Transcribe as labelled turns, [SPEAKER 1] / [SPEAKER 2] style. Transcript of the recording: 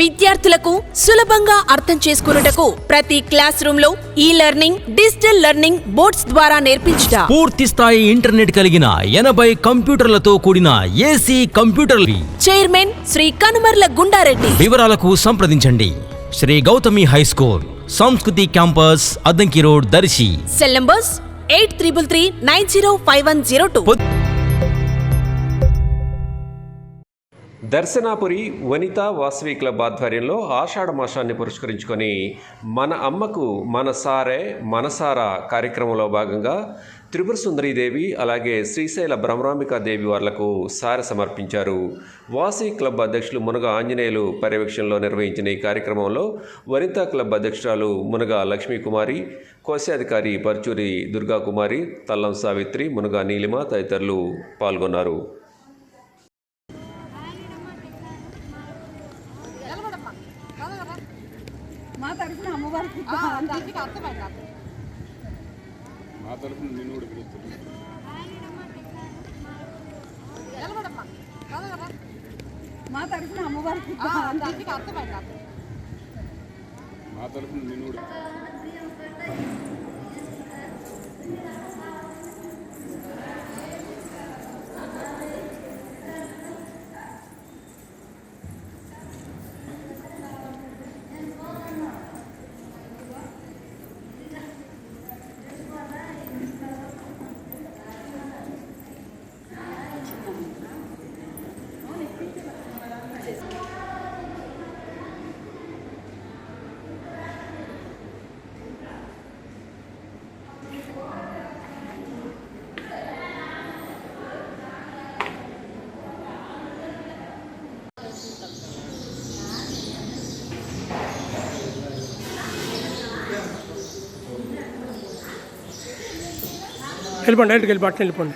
[SPEAKER 1] విద్యార్థులకు సులభంగా అర్థం చేసుకున్నటకు ప్రతి క్లాస్ రూమ్లో ఈ లెర్నింగ్ డిజిటల్ లెర్నింగ్ బోర్డ్స్ ద్వారా నేర్పించుట.
[SPEAKER 2] పూర్తి స్థాయి ఇంటర్నెట్ కలిగిన ఎనభై కంప్యూటర్లతో కూడిన ఏసీ కంప్యూటర్లు
[SPEAKER 1] చైర్మన్ శ్రీ కనుమర్ల గుండారెడ్డి.
[SPEAKER 2] వివరాలకు సంప్రదించండి. Sri Gautami high school Samskruthi campus Addanki road
[SPEAKER 1] Darsi. Cell numbers eight triple three nine zero five one zero
[SPEAKER 2] two.
[SPEAKER 3] Darshanapuri Vanitha Vasavi club ఆధ్వర్యంలో ఆషాఢ మాసాన్ని పురస్కరించుకొని మన అమ్మకు మన సారే మనసారా కార్యక్రమంలో భాగంగా త్రిపుర సుందరీదేవి అలాగే శ్రీశైల దేవి వార్లకు సార సమర్పించారు. వాసవి క్లబ్ అధ్యక్షులు మునగ ఆంజనేయులు పర్యవేక్షణలో నిర్వహించిన ఈ కార్యక్రమంలో వనితా క్లబ్ అధ్యక్షురాలు మునగ లక్ష్మీకుమారి కోశాధికారి పర్చూరి దుర్గాకుమారి తల్లం సావిత్రి మునగ నీలిమ తదితరులు పాల్గొన్నారు.
[SPEAKER 4] మా తరఫున అమ్మవారికి.
[SPEAKER 5] మా తరఫున నిన్ను కూడా పిలుస్తున్నాను.
[SPEAKER 4] మా తరఫున అమ్మవారికి.
[SPEAKER 5] మా తరఫున నిన్ను కూడా
[SPEAKER 6] వెళ్ళిపోండి డైరెక్ట్కి వెళ్ళి పట్టణ వెళ్ళిపోండి